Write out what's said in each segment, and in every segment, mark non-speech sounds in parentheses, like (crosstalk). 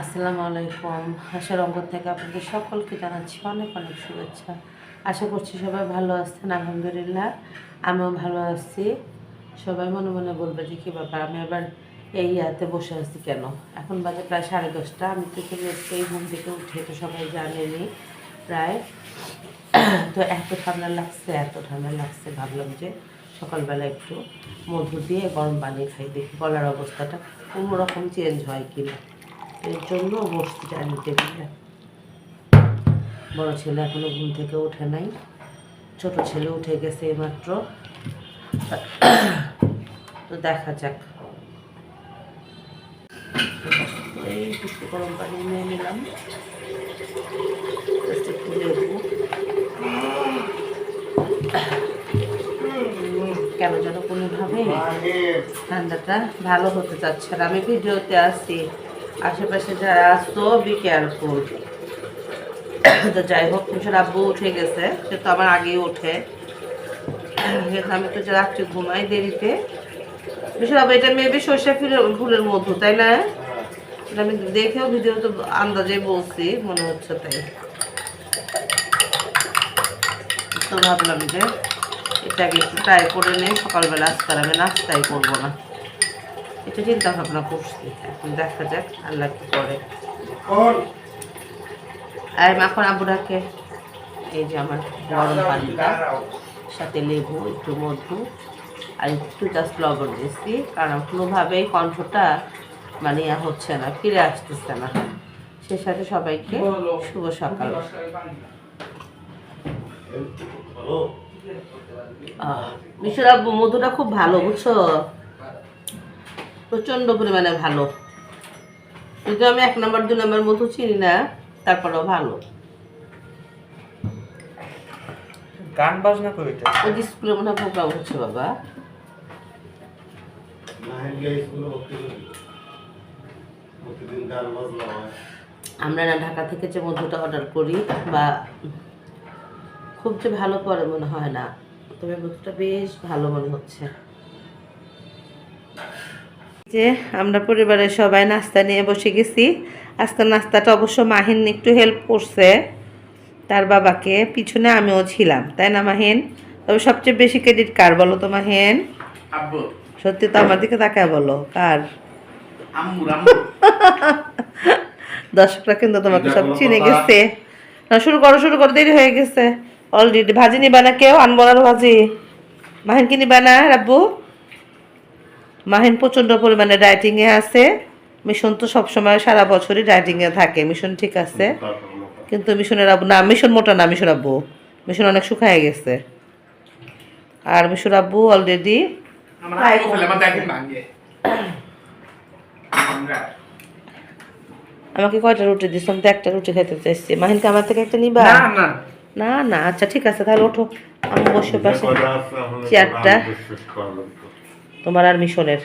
আসসালামু আলাইকুম। আশার অঙ্গর থেকে আপনাদের সকলকে জানাচ্ছি অনেক অনেক শুভেচ্ছা। আশা করছি সবাই ভালো আছেন, আলহামদুলিল্লাহ। আমিও ভালো আছি। সবাই মনে মনে বলবে যে, কী ব্যাপার? আমি আবার এই ইয়াতে বসে আছি কেন? এখন বাজে প্রায় সাড়ে দশটা। আমি তো এই ঘুম থেকে উঠে তো সবাই জানেনি প্রায়। তো এত ঠান্ডা লাগছে, এত ঠান্ডা লাগছে। ভাবলাম যে, সকালবেলা একটু মধু দিয়ে গরম পানি খাই, দেখি গলার অবস্থাটা কোনো রকম চেঞ্জ হয় কিনা। এর জন্য বসতে চাইনি টেবিলে বড় ছেলে এখনও ঘুম থেকে ওঠে নাই। ছোট ছেলে উঠে গেছে এইমাত্র। তো দেখা যাক। এই একটু গরম পানি নিয়ে নিলাম। কেন যেন কোনোভাবে ঠান্ডাটা ভালো হতে চাচ্ছে আর আমি ভিডিওতে আসছি আশেপাশে যারা আসতো বি কেয়ারফুল তো যাই হোক, মিশর আব্বু উঠে গেছে। সে তো আমার আগেই ওঠে। আমি তো রাত্রে ঘুমাই দেরিতে। মিশর আব্বু, এটা মেবি সর্ষে ফুলের ফুলের মধু, তাই না? আমি দেখেও ভিডিও তো আন্দাজে বলছি, মনে হচ্ছে তাই। তো ভাবলাম যে, এটাকে একটু ট্রাই করে নেই, সকালবেলা আজকে আর আমি নাস্তাই করব না। এটা চিন্তা ভাবনা করছি এখন দেখা যাক আল্লাহ কি করে। আর মাখন আবুরাকে এই যে আমার গরম পানিটা সাথে লেবু একটু মধু আর একটু জাস্ট লবণ দিয়েছি কারণ কোনোভাবেই কণ্ঠটা মানে ইয়া হচ্ছে না ফিরে আসতেছে না। সে সাথে সবাইকে শুভ সকাল। মিশর আব্বু মধুটা খুব ভালো বুঝছ? প্রচণ্ড পরিমাণে ভালো। কিন্তু আমি এক নম্বর দু নম্বর মধু চিনি না তারপরেও ভালো। গান বাজনা করে ওই যে স্কুলে মনে হয় প্রোগ্রাম হচ্ছে বাবা। আমরা না ঢাকা থেকে যে মধুটা অর্ডার করি বা খুব যে ভালো পরে মনে হয় না তবে মধুটা বেশ ভালো মনে হচ্ছে। যে আমরা পরিবারের সবাই নাস্তা নিয়ে বসে গেছি। আজকে নাস্তাটা অবশ্য মাহিন একটু হেল্প করছে। তার বাবাকে পিছনে আমিও ছিলাম তাই না মাহিন? তবে সবচেয়ে বেশি ক্রেডিট কার বলো তো মাহিন? সত্যি তো আমার দিকে তাকায় বলো কার? (laughs) দর্শকরা কিন্তু তোমাকে সব চিনে গেছে। না শুরু করো শুরু করো দেরি হয়ে গেছে। অলরেডি ভাজি নিবা না কেউ আনব না ভাজি। মাহিন কি নিবা না রাব্বু? মাহিন প্রচণ্ড পরিমাণে ডায়েটিংয়ে আছে। মিশন তো সবসময় সারা বছরই ডায়েটিংয়ে থাকে। মিশন ঠিক আছে। কিন্তু মিশনের আব্বু না মিশন মোটা না মিশন আব্বু। মিশন অনেক শুকায় গেছে। আর মিশন আব্বু অলরেডি আমাকে কয়টা রুটি দিস আমি তো একটা রুটি খেতে চাইছি। মাহিনকে আমার থেকে একটা নিবা? না না। না না আচ্ছা ঠিক আছে তাহলে ওঠো। আমি বসে পাশে চেয়ারটা তোমার আর মিশনের?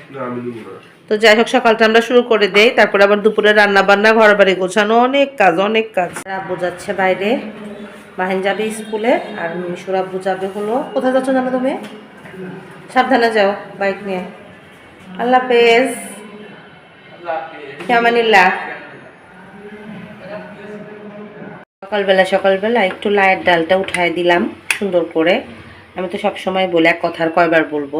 তো যাই হোক সকালটা আমরা শুরু করে দেই। তারপরে আবার দুপুরে রান্না বান্না ঘর বাড়ি গোছানো অনেক কাজ অনেক কাজ। আব্বু যাচ্ছে বাইরে। মাহিন যাবে স্কুলে আর মিশর আব্বু যাবে হলো। কোথায় যাচ্ছ জানো তুমি? সাবধানে যাও বাইক নিয়ে। আল্লাহ হাফেজ। কেমানিল্লা সকালবেলা সকালবেলা একটু লায়ের ডালটা উঠায় দিলাম সুন্দর করে। আমি তো সব সময় বলি এক কথার কয়বার বলব।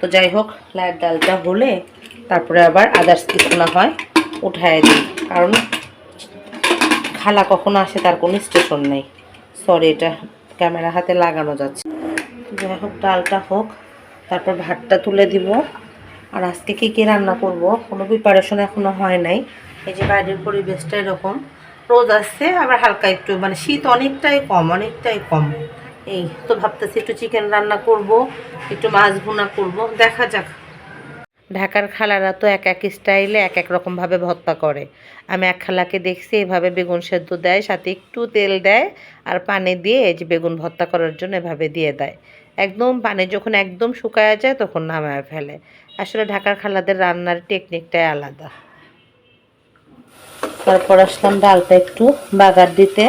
তো যাই হোক লায়ের ডালটা হলে তারপরে আবার আদার্স কিছু না হয়, উঠায় দিই। কারণ খালা কখনো আসে, তার কোনো স্টেশন নেই। সরি এটা ক্যামেরা হাতে লাগানো যাচ্ছে। যাই হোক, ডালটা হোক, তারপর ভাতটা তুলে দিব। আর আজকে কী কী রান্না করব, কোনো প্রিপারেশন এখনও হয় নাই। এই যে বাইরের পরিবেশটা এরকম। রোদ আসছে, আবার হালকা একটু মানে শীত অনেকটাই কম অনেকটাই কম। এই তো ভাবতেছি একটু চিকেন রান্না করব, একটু মাছ ভুনা করব, দেখা যাক। ঢাকার খালারা তো এক এক স্টাইলে এক এক রকমভাবে ভর্তা করে। আমি এক খালাকে দেখছি এভাবে বেগুন সেদ্ধ দেয়, সাথে একটু তেল দেয় আর পানি দিয়ে যে বেগুন ভর্তা করার জন্য এভাবে দিয়ে দেয়। একদম পানি যখন একদম শুকায় যায় তখন নামায় ফেলে। আসলে ঢাকার খালাদের রান্নার টেকনিকটাই আলাদা। তারপর আসলাম ডালটা একটু বাগার দিতে।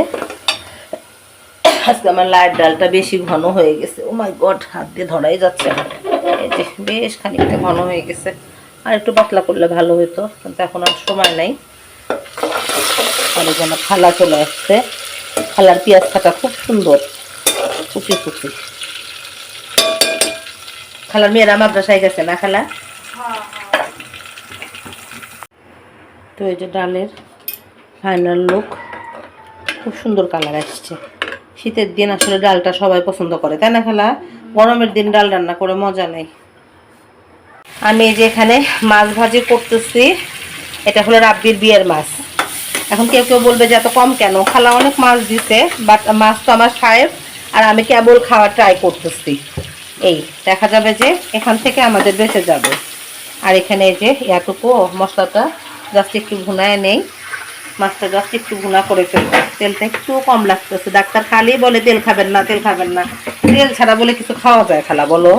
আজকে আমার লাইট ডালটা বেশি ঘন হয়ে গেছে। ও মাই গড হাত দিয়ে ধরাই যাচ্ছে। না বেশ খানিকটা ঘন হয়ে গেছে। আর একটু পাতলা করলে ভালো হতো, কিন্তু এখন আর সময় নাই। যেন খালা চলে আসছে। খালার পেঁয়াজ কাটা খুব সুন্দর। কুচি কুচি খালার মেয়েরা মাদ্রাসায় গেছে না খালা? তো এই যে ডালের ফাইনাল লুক খুব সুন্দর কালার আসছে। শীতের দিন আসলে ডালটা সবাই পছন্দ করে, তাই না খালা? গরমের দিন ডাল রান্না করে মজা নেই। আমি এই যে এখানে মাছ ভাজি করতেছি, এটা হলো রাব্বির বিয়ের মাছ। এখন কেউ কেউ বলবে যে এত কম কেন? খালা অনেক মাছ দিতে বাট মাছ তো আমার সাহেব, আর আমি কেবল খাওয়া ট্রাই করতেছি। এই, দেখা যাবে যে এখান থেকে আমাদের বেঁচে যাবে। আর এখানে এই যে এতটুকু মশলাটা জাস্ট একটু ভুনায় নেই। মাছটা জাস্ট একটু ভুনা করে ফেলব। তেলটা একটু কম লাগতেছে। ডাক্তার খালি বলে, তেল খাবেন না, তেল খাবেন না। তেল ছাড়া বলে কিছু খাওয়া যায় খালা, বলো।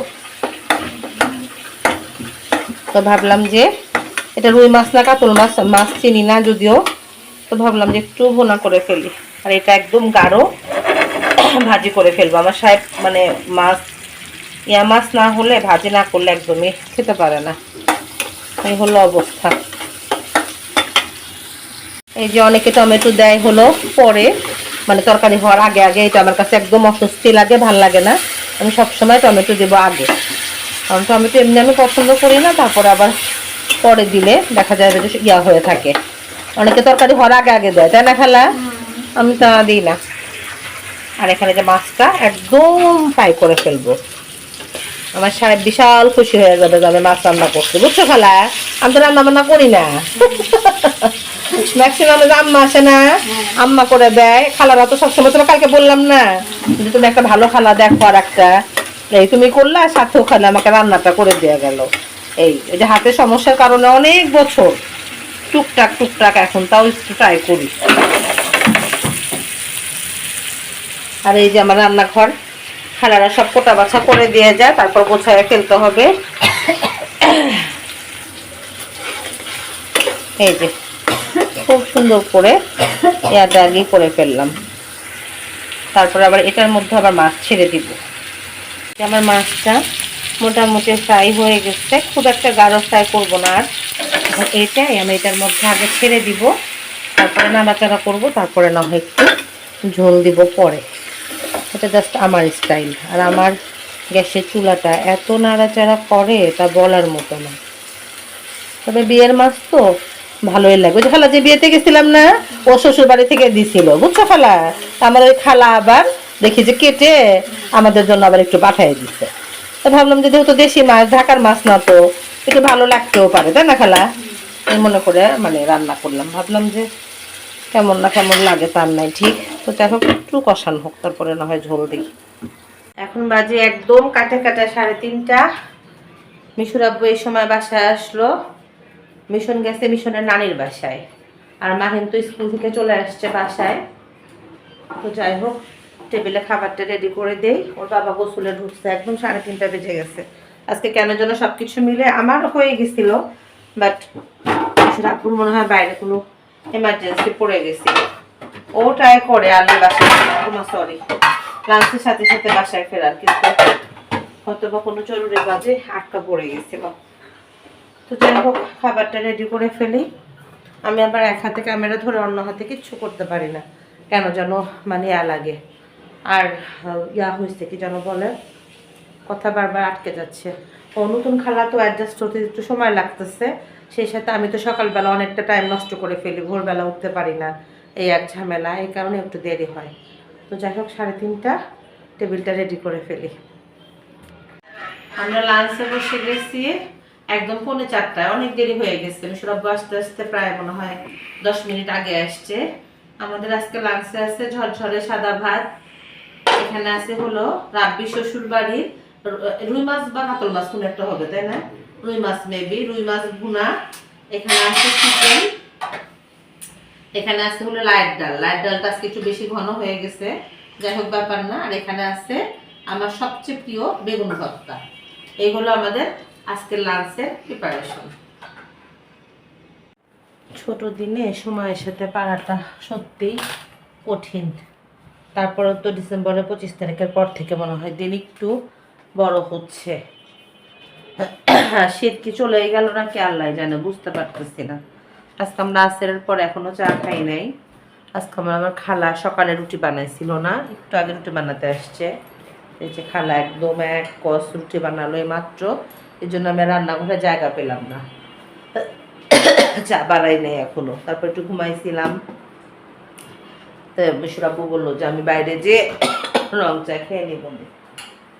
তো ভাবলাম যে, এটা রুই মাছ না কাতল মাছ মাছ চিনি না যদিও। তো ভাবলাম যে একটু ভুনা করে ফেলি। আর এটা একদম গাঢ় ভাজি করে ফেলব। আমার সাহেব মানে মাছ, ইয়া মাছ না হলে ভাজি না করলে একদমই খেতে পারে না। এই হলো অবস্থা। এই যে অনেকে টমেটো দেয় হলো পরে মানে তরকারি হওয়ার আগে আগে এটা আমার কাছে একদম অস্বস্তি লাগে, ভালো লাগে না। আমি সবসময় টমেটো দেবো আগে। কারণ টমেটো এমনি আমি পছন্দ করি না, তারপরে আবার পরে দিলে দেখা যায় যে ইয়া হয়ে থাকে। অনেকে তরকারি হওয়ার আগে আগে দেয়, তাই না খালা? আমি তা দিই না। আর এখানে যে মাছটা একদম ফ্রাই করে ফেলব। আমার সাহেব বিশাল খুশি হয়ে যাবে যে আমি মাছ রান্না করছি। বুঝছ খালা? আমি তো রান্না বান্না করি না। (laughs) ম্যাক্সিমাম আম্মা আসে না, আম্মা করে দেয়। খালারা তো সবসময় তোমার কালকে বললাম না যে তুমি একটা ভালো খালা দেখো আর একটা। এই তুমি করলে আর সাথে ওখানে আমাকে রান্নাটা করে দেওয়া গেল। এই এই যে হাতের সমস্যার কারণে অনেক বছর টুকটাক টুকটাক এখন তাও একটু ট্রাই করি। আর এই যে আমার রান্নাঘর খালারা সব কোটা বাছা করে দিয়ে যায় তারপর গোছায় ফেলতে হবে। এই যে, খুব সুন্দর করে এয়ারটা আগেই করে ফেললাম। তারপরে আবার এটার মধ্যে আবার মাছ ছেড়ে দিব। আমার মাছটা মোটামুটি ফ্রাই হয়ে গেছে। খুব একটা গাঢ় ফ্রাই করব না আর। এটাই আমি এটার মধ্যে আগে ছেড়ে দিব। তারপরে নাড়াচাড়া করব, তারপরে না হয় একটু ঝোল দিব পরে। এটা জাস্ট আমার স্টাইল আর আমার গ্যাসের চুলাটা এত নাড়াচাড়া করে তা বলার মতো না। তবে বিয়ের মাছ তো ভালোই লাগবে। যে খালা যে বিয়েতে গেছিলাম না, ও শ্বশুর বাড়ি থেকে দিছিল, বুঝছ খালা? আমার ওই খালা আবার দেখি যে কেটে আমাদের জন্য আবার একটু পাঠিয়ে দিচ্ছে তো ভাবলাম যে যেহেতু দেশি মাছ, ঢাকার মাছ না তো, একটু ভালো লাগতেও পারে, তাই না খালা? এই মনে করে মানে রান্না করলাম। ভাবলাম যে কেমন না কেমন লাগে তার নাই, ঠিক? তো যাই হোক, একটু কষান হোক, তারপরে না হয় ঝোল দিই। এখন বাজে একদম কাটে কাটে সাড়ে তিনটা। মিশুর আব্বু এই সময় বাসায় আসলো। মিশন গেছে মিশনের নানির বাসায়। আর মাহিন তো স্কুল থেকে চলে আসছে বাসায়। তো যাই হোক, টেবিলে খাবারটা রেডি করে দেই। ওর বাবা গোসলে ঢুকছে, একদম সাড়ে তিনটা বেজে গেছে। আজকে কেন যেন সব কিছু মিলে আমার হয়ে গেছিল বাট আব্বুর মনে হয় বাইরে কোনো এমার্জেন্সি পড়ে গেছিল। ও ট্রাই করে আলুর বাসায় সরি লাঞ্চের সাথে সাথে বাসায় ফেরার, কিন্তু হয়তো বা কোনো জরুরি কাজে আটকা পড়ে গেছিল তো যাই হোক, খাবারটা রেডি করে ফেলি। আমি আবার এক হাতে ক্যামেরা ধরে অন্য হাতে কিচ্ছু করতে পারি না। কেন যেন মানে ইয়া লাগে। আর ইয়া হয়েছে কি যেন বলে? কথা বারবার আটকে যাচ্ছে। ও নতুন খালা তো অ্যাডজাস্ট হতে একটু সময় লাগতেছে। সেই সাথে আমি তো সকালবেলা অনেকটা টাইম নষ্ট করে ফেলি, ভোরবেলা উঠতে পারি না। এই এক ঝামেলা, এই কারণে একটু দেরি হয়। তো যাই হোক, সাড়ে তিনটা, টেবিলটা রেডি করে ফেলি। আমরা লাঞ্চে বসে গেছি একদম পৌনে চারটায়, অনেক দেরি হয়ে গেছে। মিশরাব্বু আস্তে আস্তে প্রায় মনে হয় দশ মিনিট আগে আসছে। আমাদের আজকে লাঞ্চে আছে ঝরঝরে সাদা ভাত। এখানে আছে হলো রাব্বি শ্বশুর বাড়ির রুই মাছ বা কাতল মাছ, কোনো একটা হবে, তাই না? রুই মাছ মেবি রুই মাছ ভুনা। এখানে আছে চিকেন এখানে আছে হলো লাইট ডাল। লাইট ডালটা আজকে একটু বেশি ঘন হয়ে গেছে। যাই হোক, ব্যাপার না। আর এখানে আছে আমার সবচেয়ে প্রিয় বেগুন ভর্তা। এই হলো আমাদের আজকের লাঞ্চের প্রিপারেশন ছোট দিনে সময়ের সাথে পারাটা সত্যিই কঠিন। তারপরে তো ডিসেম্বরের পঁচিশ তারিখের পর থেকে মনে হয় দিন একটু বড় হচ্ছে। (clears throat) শীত কি চলে গেল নাকি আল্লাহ জানে, বুঝতে পারতেছি না। আজকে আমরা আসের পর এখনও চা খাই নাই। আজকে আমার আমার খালা সকালে রুটি বানাইছিল না, একটু আগে রুটি বানাতে আসছে। এই যে খালা একদম এক কস রুটি বানালো এই মাত্র, এই জন্য আমি রান্নাঘরে জায়গা পেলাম না। চা বানাই নাই এখনও, তারপর একটু ঘুমাইছিলাম। তো মিশুরাব্বু বলল যে আমি বাইরে যে রং চা খেয়ে নিব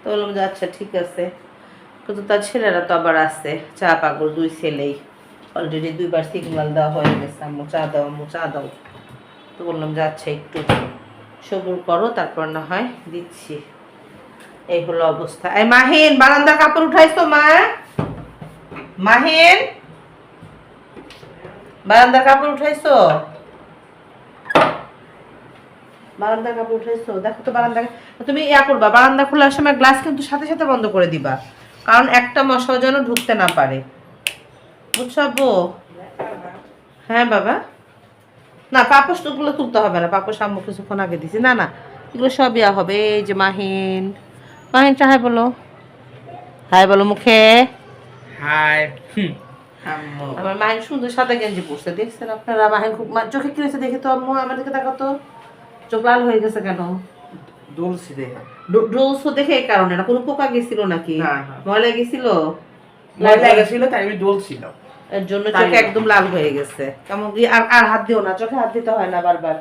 তো বললাম যে আচ্ছা ঠিক আছে। কিন্তু তার ছেলেরা তো আবার আছে, চা পাগল দুই ছেলেই। অলরেডি দুইবার সিগন্যাল দেওয়া হয়ে গেছে, আম্মু চা দাও, আম্মু চা দাও। তো বললাম যে আচ্ছা একটু সবুর করো, তারপর না হয় দিচ্ছি। এই হলো অবস্থা। এই মাহিন বারান্দার কাপড় উঠাইছো, মা? মাহিন? বারান্দার কাপড় উঠাইছো? বারান্দার কাপড় উঠাইছো? দেখো তো বারান্দা তুমি ইয়া করবা, বারান্দা খোলার সময় গ্লাস কিন্তু সাথে সাথে বন্ধ করে দিবা। কারণ একটা মশাও যেন ঢুকতে না পারে। বুঝছ আব্বু? হ্যাঁ বাবা। না গুলো তুলতে হবে না। পাপোশ আম্মু কিছুক্ষণ আগে দিছি না না এগুলো সব ইয়া হবে। এই যে মাহিন। মাহিনটা হাই বলো। হাই বলো মুখে। হাই আমার মাহিন সুন্দর সাদা গেঞ্জি পরছে দেখছেন আপনারা? মাহিন খুব চোখে কি হয়েছে দেখে তো আম্মু? আমার দিকে দেখো তো। চোখ লাল হয়ে গেছে কেন? দুলছি দেখা। দেখে এই কারণে না? কোনো পোকা গেছিল নাকি। ময়লা গেছিল? ময়লা গেছিল তাই আমি দুলছিল এর জন্য চোখে একদম লাল হয়ে গেছে। কেমন কি? আর আর হাত দিও না চোখে হাত দিতে হয় না বারবার।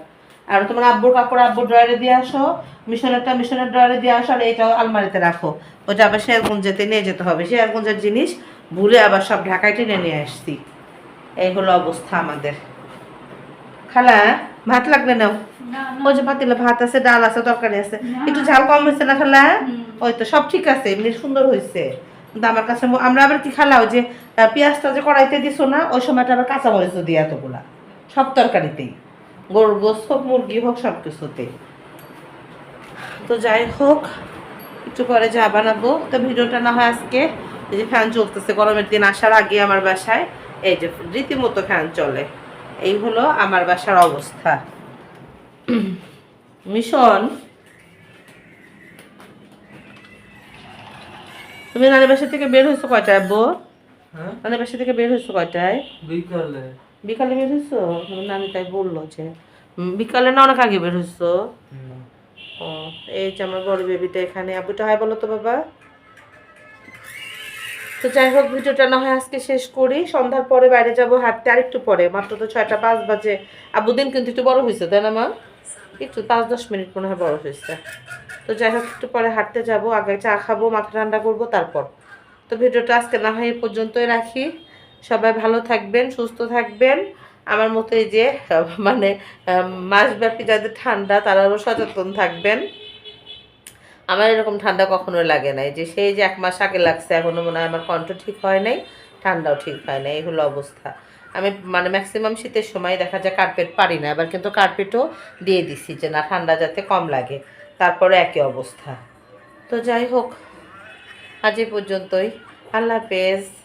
আর তোমার আব্বুর কাপড় আব্বুর ড্রয়ারে দিয়ে আসো মিশনেরটা মিশনের ড্রয়ারে দিয়ে আসো আর এইটাও আলমারিতে রাখো। ওটা আবার শেয়ারগঞ্জেতে নিয়ে যেতে হবে। শেয়ারগঞ্জের জিনিস ভুলে আবার সব ঢাকায় টেনে নিয়ে আসছি। এই হলো অবস্থা আমাদের। খালা ভাত লাগবে নাও ওই যে পাতিলে ভাত আছে ডাল আছে তরকারি আছে। একটু ঝাল কম হয়েছে না খালা? ওই তো সব ঠিক আছে এমনি সুন্দর হয়েছে। কিন্তু আমার কাছে আমরা আবার কি খালাও যে পেঁয়াজটা যে কড়াইতে দিছো না, ওই সময়টা আবার কাঁচা মরিচ দিয়ে এতগুলা। সব তরকারিতেই। গরুর গোস্ত হোক মুরগি হোক, সব কিছুতেই। তো যাই হোক, একটু পরে যা বানাবো। তো ভিডিওটা না হয় আজকে, এই যে ফ্যান চলতেছে, গরমের দিন আসার আগে আমার বাসায়, এই যে রীতিমতো ফ্যান চলে। এই হলো আমার বাসার অবস্থা। মিশন তুমি নানি বাসা থেকে বের হয়েছো কয়টায় আব্বু? হ্যাঁ? নানি বাসা থেকে বের হয়েছো কয়টায়? বিকালে। বিকালে বের হয়েছো? নানি তাই বলল যে বিকালে না অনেক আগে বের হয়েছো? ও এই যে আমার বড় বেবিটা এখানে। আবুটা হয় বলো তো বাবা। তো যাই হোক ভিডিওটা না হয় আজকে শেষ করি। সন্ধ্যার পরে বাইরে যাব হাঁটতে। আর একটু পরে মাত্র তো ছয়টা পাঁচ বাজে। আবুদিন কিন্তু একটু বড় হয়েছে তাই না মা? একটু পাঁচ দশ মিনিট মনে হয় বড় হয়েছে। তো যাই হোক, একটু পরে হাঁটতে যাব, আগে চা খাব, মাথা ঠান্ডা করব, তারপর। তো ভিডিওটা আজকে না হয় এই পর্যন্তই রাখি। সবাই ভালো থাকবেন, সুস্থ থাকবেন। আমার মতো এই যে মানে মাসব্যাপী যাদের ঠান্ডা তারাও সচেতন থাকবেন। আমার এরকম ঠান্ডা কখনো লাগে নাই, যে সেই যে এক মাস আগে লাগছে, এখনও মনে হয় আমার কণ্ঠ ঠিক হয় নাই, ঠান্ডাও ঠিক হয় নাই, এই হলো অবস্থা। আমি মানে ম্যাক্সিমাম শীতের সময় দেখা যায় কার্পেট পারি না, এবার কিন্তু কার্পেটও দিয়ে দিছি যে না, ঠান্ডা যাতে কম লাগে। তারপরে একই অবস্থা। তো যাই হোক আজ পর্যন্তই। আল্লাহ হাফেজ।